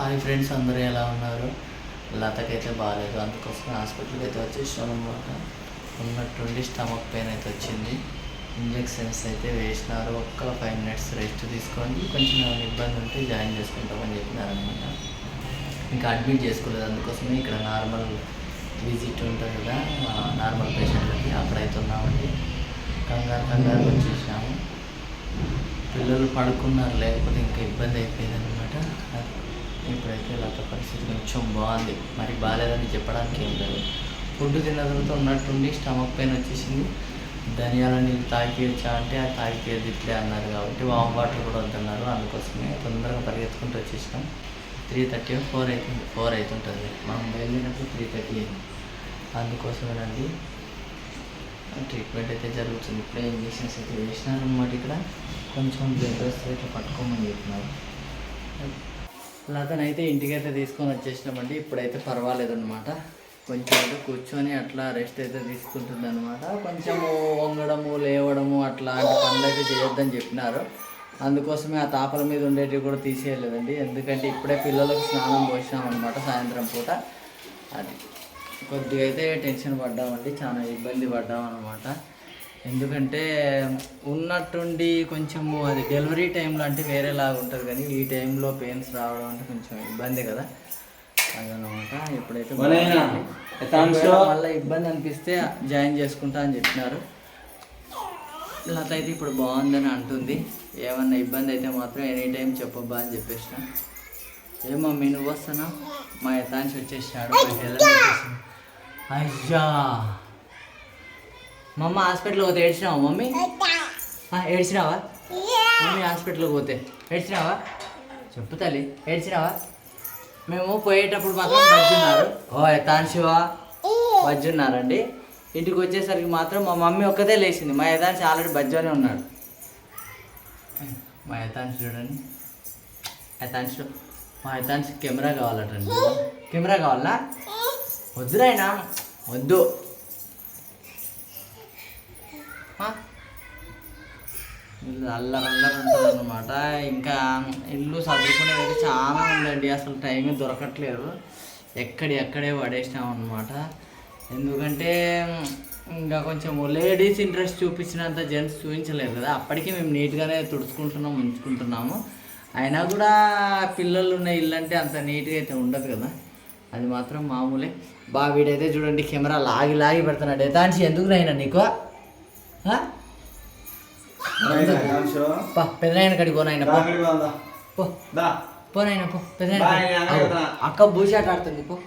Hi friends అందరూ ఎలా ఉన్నారు? లతకైతే బాగాలేదు అందుకోసం హాస్పిటల్కి అయితే వచ్చేసాం అనమాట ఉన్నట్టుండి స్టమక్ పెయిన్ అయితే వచ్చింది. ఇంజెక్షన్స్ అయితే వేసినారు. ఒక్క ఫైవ్ మినిట్స్ రెస్ట్ తీసుకోండి కొంచెం ఏమైనా ఇబ్బంది ఉంటే జాయిన్ చేసుకుంటామని చెప్పినారనమాట ఇంకా అడ్మిట్ చేసుకోలేదు. అందుకోసమే ఇక్కడ నార్మల్ విజిట్ ఉంటుంది కదా నార్మల్ పేషెంట్లకి అక్కడైతే ఉన్నామండి కంగారు కంగారు వచ్చేసాము పిల్లలు పడుకున్నారు లేకపోతే ఇంకా ఇబ్బంది అయిపోయింది అనమాట ఇప్పుడైతే లత పరిస్థితి కొంచెం బాగుంది. మరి బాగాలేదని చెప్పడానికి ఏం లేదు. ఫుడ్ తిన్న తర్వాత ఉన్నట్టుండి స్టమక్ పెయిన్ వచ్చేసింది. ధనియాల నీళ్ళు తాగియచ్చా అంటే అది తాగిపోయేది ఇట్లే అన్నారు కాబట్టి వామ్ వాటర్ కూడా వద్దన్నారు. అందుకోసమే తొందరగా పరిగెత్తుకుంటూ వచ్చేసినాం. త్రీ థర్టీ ఫోర్ అవుతుంది ఫోర్ అవుతుంటుంది మనం బయలుదేరినప్పుడు త్రీ థర్టీ అయింది. అందుకోసమేనండి ట్రీట్మెంట్ అయితే జరుగుతుంది. ఇప్పుడే ఇంజెక్షన్స్ అయితే వేసినారు అనమాట ఇక్కడ. కొంచెం బ్లడ్ వస్తే ఇట్లా పట్టుకోమని చెప్పినారు. లతనైతే ఇంటికైతే తీసుకొని వచ్చేసినామండి. ఇప్పుడైతే పర్వాలేదు అనమాట కొంచెం అయితే కూర్చొని అట్లా రెస్ట్ అయితే తీసుకుంటుంది అనమాట కొంచెము వంగడము లేవడము అట్లాంటి పనులు అయితే చేయొద్దని చెప్పినారు. అందుకోసమే ఆ తాపల మీద ఉండేటివి కూడా తీసేయలేదండి. ఎందుకంటే ఇప్పుడే పిల్లలకు స్నానం పోసినాం అనమాట సాయంత్రం పూట. అది కొద్దిగా అయితే టెన్షన్ పడ్డామండి. చాలా ఇబ్బంది పడ్డామన్నమాట. ఎందుకంటే ఉన్నట్టుండి కొంచెము అది డెలివరీ టైంలో అంటే వేరేలాగా ఉంటుంది కానీ ఈ టైంలో పెయిన్స్ రావడం అంటే కొంచెం ఇబ్బంది కదా. అదనమాట. ఎప్పుడైతే మళ్ళీ ఇబ్బంది అనిపిస్తే జాయిన్ చేసుకుంటా అని చెప్పినారు. లత అయితే ఇప్పుడు బాగుందని అంటుంది. ఏమన్నా ఇబ్బంది అయితే మాత్రం ఎనీ టైం చెప్పబ్బా అని చెప్పేసిన. ఏ మమ్మీ నువ్వు వస్తానా? మా యథాంశ్ వచ్చేసాడు. మా అయ్యా! మమ్మ హాస్పిటల్కి పోతే ఏడ్చినావా మమ్మీ? ఏడ్చినావా? మమ్మీ హాస్పిటల్కి పోతే. ఏడ్చినావా? చెప్పు తల్లి ఏడ్చినావా? మేము పోయేటప్పుడు మాత్రం బజ్జున్నారు. ఓ యథాంశివా బజ్జున్నారండి. ఇంటికి వచ్చేసరికి మాత్రం మా మమ్మీ ఒక్కదే లేచింది. మా యథాంశి ఆల్రెడీ బజ్జోనే ఉన్నాడు. మా యథాంశి చూడండి. యథాంశి మా యథాంశి కెమెరా కావాలటండి కెమెరా కావాలా? వద్దురాయినా? వద్దు. అల్లరి అల్లరి ఉంటుంది అనమాట ఇంకా ఇల్లు సర్దుకునేది చాలా ఉందండి. అసలు టైం దొరకట్లేదు. ఎక్కడి ఎక్కడే పడేసినాం అనమాట ఎందుకంటే ఇంకా కొంచెం లేడీస్ ఇంట్రెస్ట్ చూపించినంత జెంట్స్ చూపించలేదు కదా. అప్పటికి మేము నీట్గానే తుడుచుకుంటున్నాం ఉంచుకుంటున్నాము. అయినా కూడా పిల్లలు ఉన్న ఇల్లు అంటే అంత నీట్గా అయితే ఉండదు కదా. అది మాత్రం మామూలే. బా వీడైతే చూడండి కెమెరా లాగి లాగి పెడుతున్నాడు. దానికి ఎందుకు నైనా నీకు? పోనాయన పో పోనాయన. అక్క బూషాట్ ఆడుతుంది పో.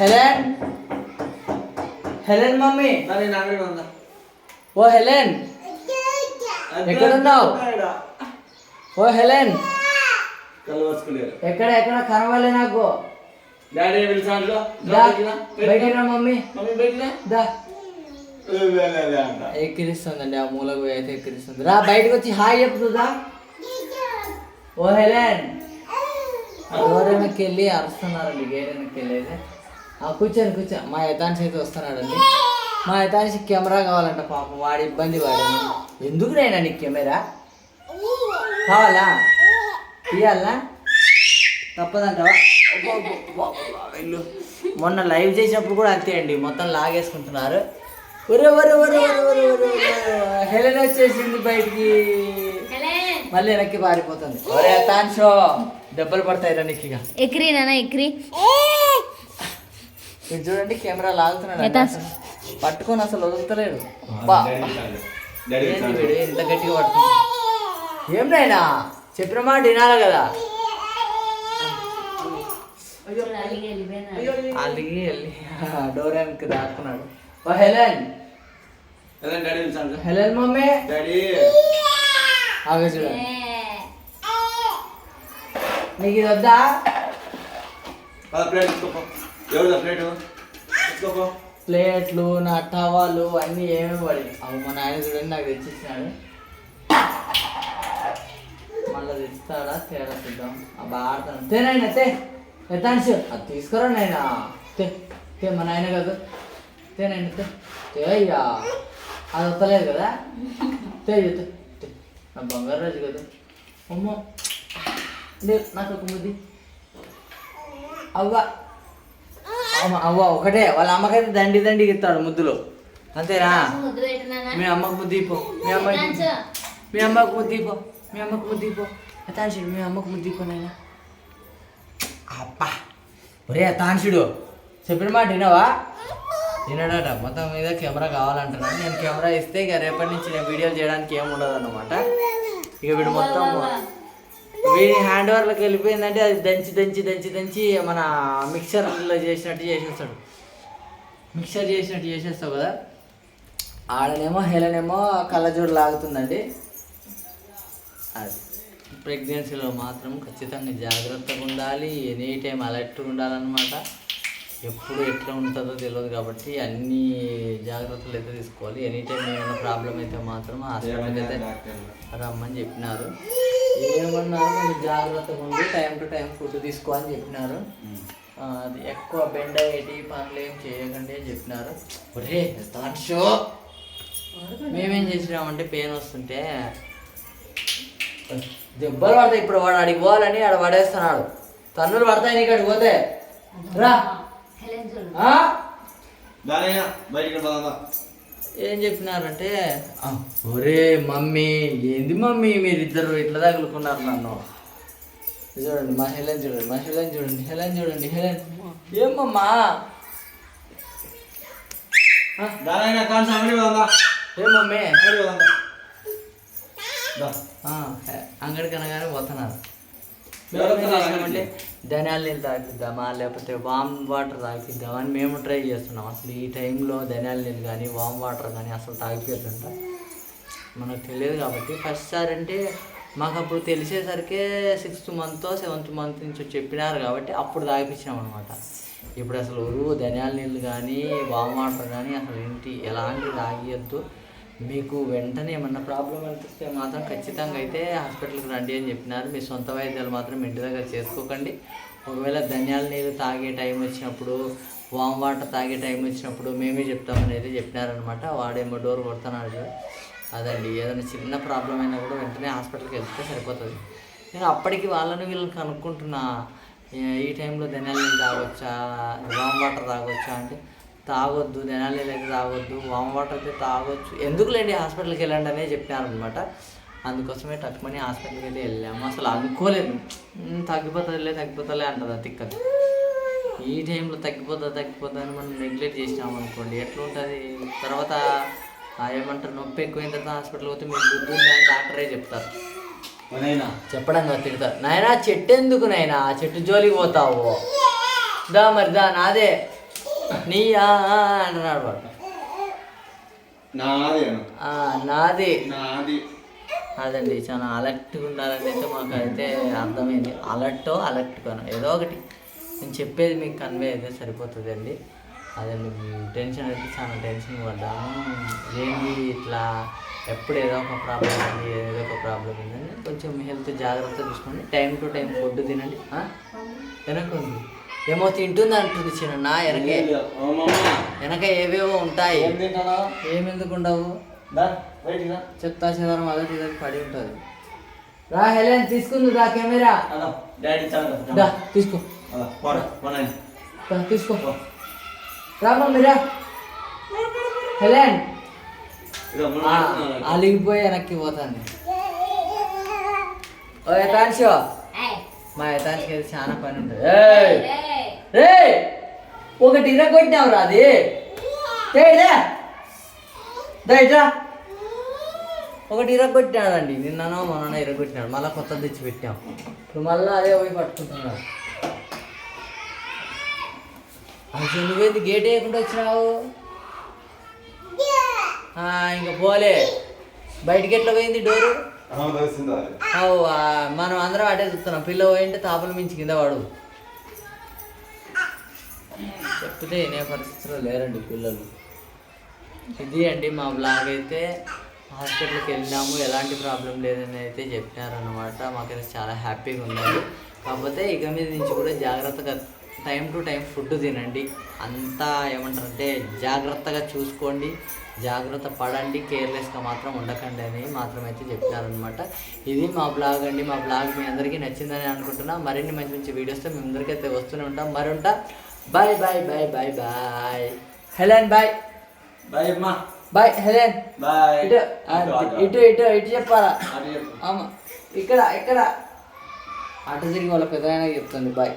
హెలెన్. Helen mummy. ఓ హెలెన్. ఎక్కడున్నావు? ఓ హెలెన్. ఎక్కడ ఎక్కడ కనవాలి నాకు. డాడీ పిలిచాడు మమ్మీ. దా. ఎక్కిరిస్తుందండి ఆ మూలకు పోయి అయితే ఎక్కిరిస్తుంది రా బయటకు వచ్చి హాయ్ చెప్తుందా ఓ హెలెన్. డోర్ వెనక్కి వెళ్ళి అరుస్తున్నారండి గేట్ వెనక్కి వెళ్ళి అయితే. ఆ కూర్చొని కూర్చో. మా యథాంశి అయితే వస్తున్నాడండి. మా యథాంశి కెమెరా కావాలంట పాపం వాడి ఇబ్బంది వాడు ఎందుకు నేను నీకు కెమెరా? కావాలా? తీయాలా? తప్పదంటావా? మొన్న లైవ్ చేసినప్పుడు కూడా అంతే అండి మొత్తం లాగేసుకుంటున్నారు. ఒరే ఒరే ఒరే ఒరే ఒరే ఒరే ఒరే. హెలెన్ వచ్చేసింది బయటికి. మళ్ళీ వెనక్కి పారిపోతుంది. ఒరే తాన్షో దెబ్బలు పడతాయి నీకు ఇక ఎక్రి నాన్న ఎక్రి ఇది చూడండి కెమెరా లాగుతున్నాడు. పట్టుకొని అసలు వదులుతలేడు. ఇంత గట్టిగా పట్టుకుంటా ఏం నాయనా చెప్పిన మాట వినాలి కదా. అలిగి వెళ్ళి డోర్ వెనక్కి దాక్కున్నాడు. ఓ హెలెన్. హెలెన్ మమ్మీ డాడీ ఆగ చూడ నీకు ఇది వద్దా ప్లేట్ ఎవరిదా ప్లేట్ ప్లేట్లు నా టవాలు అన్నీ ఏమేమి పడి అవి మా నాయన చూడండి నాకు తెచ్చిచ్చినాడు. మళ్ళీ తెస్తాడా? తేడా చూద్దాం. ఆ బాగా ఆడతాను తేనాయన తే. ఎత్తాన్షు అది తీసుకురా నాయన. తే తే మా నాయన కాదు. తేనాయన తే. తే అయ్యా. అది వస్తలేదు కదా తే నా బంగారు రాజు కదా. అమ్మో. లేదు నాకు ఒక ముద్ది. అవ్వ. అవ్వ ఒకటే. వాళ్ళ అమ్మకైతే దండి దండి ఇస్తాడు ముద్దులు. అంతేనా? మీ అమ్మకు ముద్దిపో మీ అమ్మకి మీ అమ్మకు ముద్దిపో మీ అమ్మకు ముద్దిపో తాన్షుడు మీ అమ్మకు ముద్దిపో నాయన. అబ్బా. ఒరే తాన్షుడు. చెప్పిన మాట వినవా? వినడట మొత్తం మీద కెమెరా కావాలంటున్నాను నేను కెమెరా ఇస్తే ఇక రేపటి నుంచి నేను వీడియోలు చేయడానికి ఏమి ఉండదు అనమాట ఇక వీడు మొత్తం వీడి హ్యాండ్ ఓవర్లోకి వెళ్ళిపోయిందంటే అది దంచి దంచి దంచి దంచి మన మిక్సర్లో చేసినట్టు చేసేస్తాడు. మిక్సర్ చేసినట్టు చేసేస్తావు కదా. ఆడనేమో హెలనేమో కళ్ళజోడు లాగుతుందండి. అది. ప్రెగ్నెన్సీలో మాత్రం ఖచ్చితంగా జాగ్రత్తగా ఉండాలి. ఎనీ టైం అలర్ట్గా ఉండాలన్నమాట. ఎప్పుడు ఎట్లా ఉంటుందో తెలియదు కాబట్టి అన్ని జాగ్రత్తలు అయితే తీసుకోవాలి. ఎనీ టైం ఏమైనా ప్రాబ్లం అయితే మాత్రం హాస్పిటల్కి అయితే రమ్మని చెప్పినారు. ఏమన్నారు మీరు జాగ్రత్తగా ఉండి టైం టు టైం ఫుడ్ తీసుకోవాలని చెప్పినారు. అది ఎక్కువ బెండ అయ్యేటి పనులు ఏం చేయకండి అని చెప్పినారు. ఒరే షో. మేమేం చేసినామంటే పెయిన్ వస్తుంటే దెబ్బలు పడతాయి. ఇప్పుడు వాడు అడిగి పోవాలని ఆడ పడేస్తున్నాడు. తన్నులు పడతాయి నీకు అడిగిపోతే. రా. ఏం చెప్పినారంటే "ఆ, ఒరే మమ్మీ ఏంది మమ్మీ మీరిద్దరు ఇట్లా తగులుకున్నారు నన్ను? చూడండి మా హెలెన్ చూడండి మా హెలెన్ చూడండి హెలెన్ చూడండి హెలెన్. ఏమమ్మా ఆ, దానయ్య కాన్సా అంగడి పోదా ఏం మమ్మీ? అంగడి పోదా దా ఆ, హె- అంగడికి అనగానే పోతున్నారు. ధనియాల నీళ్ళు తాగిద్దామా? లేకపోతే వామ్ వాటర్ తాగిద్దామా అని మేము ట్రై చేస్తున్నాం. అసలు ఈ టైంలో ధనియాల నీళ్ళు కానీ వామ్ వాటర్ కానీ అసలు తాగిపోతుంట మనకు తెలియదు కాబట్టి ఫస్ట్ సార్ అంటే మాకు అప్పుడు తెలిసేసరికి సిక్స్త్ మంత్ సెవెంత్ మంత్ నుంచి చెప్పినారు కాబట్టి అప్పుడు తాగిపించినాం అనమాట ఇప్పుడు అసలు ధనియాల నీళ్ళు కానీ వామ్ వాటర్ కానీ అసలు ఏంటి? ఎలాంటి తాగియద్దు. మీకు వెంటనే ఏమన్నా ప్రాబ్లం అనిపిస్తే మాత్రం ఖచ్చితంగా అయితే హాస్పిటల్కి రండి అని చెప్పినారు. మీ సొంత వైద్యాలు మాత్రం ఇంటి దగ్గర చేసుకోకండి. ఒకవేళ ధనియాల నీళ్ళు తాగే టైం వచ్చినప్పుడు వామ్ వాటర్ తాగే టైం వచ్చినప్పుడు మేమే చెప్తామని అయితే చెప్పినారనమాట. వాడేమో డోర్ కొడుతున్నాడు అదండి. ఏదైనా చిన్న ప్రాబ్లం అయినా కూడా వెంటనే హాస్పిటల్కి వెళ్తే సరిపోతుంది. నేను అప్పటికి వాళ్ళని వీళ్ళని కనుక్కుంటున్నా. ఈ టైంలో ధనియాల నీళ్ళు తాగొచ్చా? వామ్ వాటర్ తాగొచ్చా అంటే తాగొద్దు నీళ్ళు అయితే తాగొద్దు వామ్ వాటర్ అయితే తాగొచ్చు. ఎందుకులేండి హాస్పిటల్కి వెళ్ళండి అనే చెప్పినారనమాట. అందుకోసమే టక్మని హాస్పిటల్కి అయితే వెళ్ళాము. అసలు అనుకోలేదు. "ఉమ్, తగ్గిపోతుందిలే తగ్గిపోతుందిలే అంటుంది ఆ తిక్కది ఈ టైంలో తగ్గిపోతుంది తగ్గిపోతుంది అని మనం నెగ్లెక్ట్ చేసినాం అనుకోండి ఎట్లా ఉంటుంది తర్వాత ఏమంటారు నొప్పి ఎక్కువైన తర్వాత హాస్పిటల్ పోతే మీకు బుద్ధి ఉందా అని డాక్టరే చెప్తారు. చెప్పడం కాదు తిడతారు. నాయనా చెట్టు ఎందుకు నాయనా? ఆ చెట్టు జోలికి పోతావు. దా మరి దా నాదే. నీ ఆ ఆ అంటున్నాడు వాడు. నాది నాది. నాది. అదండి చాలా అలర్ట్గా ఉండాలని అయితే మాకు అయితే అర్థమైంది అలర్ట్ అలర్ట్ కాను ఏదో ఒకటి. నేను చెప్పేది మీకు కన్వే అయితే సరిపోతుంది అండి అదండి టెన్షన్ అయితే చాలా టెన్షన్ పడ్డాను ఏంటి ఇట్లా? ఎప్పుడు ఏదో ఒక ప్రాబ్లం ఉంది ఏదో ఒక ప్రాబ్లం ఉందండి కొంచెం హెల్త్ జాగ్రత్త చూసుకోండి. టైం టు టైం ఫుడ్ తినండి. ఆ? ఏమో తింటుంది అంటుంది చిన్న వెనకే వెనక ఏవేవో ఉంటాయి. ఏం తింటానా? ఏమెందుకు ఉండవు? దా బయటికి రా. చెత్తా చెదారం అదొకటి ఇదొకటి పడి ఉంటుంది. రా హెలెన్ తీసుకుంది రా కెమెరా. అలా డాడీ చాలా దా తీసుకో. తీసుకో. రా మమ్మీరా హెలెన్. ఇదో అలిగిపోయి వెనక్కి పోతుంది. ఓ ఏయ్ మా అయితే చాలా పని ఉంటుంది. రే ఒకటి ఇరగొట్టినావు రా అది తేడా దా ఇట్రా ఒకటి ఇరగొట్టినాడండి నిన్ననో మొన్న ఇరగొట్టినాడు. మళ్ళీ కొత్తది తెచ్చి పెట్టాం ఇప్పుడు మళ్ళీ అదే పోయి పట్టుకుంటున్నాడు. అసలు నువ్వేంది గేట్ వేయకుండా వచ్చినావు? ఇంకా పోలే. బయటికి ఎట్లా పోయింది డోరు మనం అందరం అటే చూస్తున్నాం. పిల్ల పోయింటే తాపల మించి కింద వాడు చెప్తే వినే పరిస్థితిలో లేరండి పిల్లలు. ఇది అండి మా బ్లాగ్ అయితే. హాస్పిటల్కి వెళ్ళినాము ఎలాంటి ప్రాబ్లం లేదని అయితే చెప్పినారనమాట మాకైతే చాలా హ్యాపీగా ఉందండి కాకపోతే ఇక మీద నుంచి కూడా జాగ్రత్తగా టైం టు టైం ఫుడ్ తినండి. అంతా ఏమంటారంటే జాగ్రత్తగా చూసుకోండి. జాగ్రత్త పడండి. కేర్లెస్గా మాత్రం ఉండకండి అని మాత్రం అయితే చెప్పినారనమాట ఇది మా బ్లాగ్ అండి. మా బ్లాగ్ మీ అందరికీ నచ్చిందని అనుకుంటున్నా. మరిన్ని మంచి మంచి వీడియోస్తో మేము అందరికైతే వస్తూనే ఉంటాం. మరి ఉంటా bye bye bye bye bye Helen bye bye అమ్మా బాయ్ హెలెన్ బాయ్ ఇటు ఇటు ఇటు ఇటు చెప్పాలా? ఆమా. ఇక్కడ ఇక్కడ. అటు తిరిగి వాళ్ళ పెద్ద చెప్తుంది బాయ్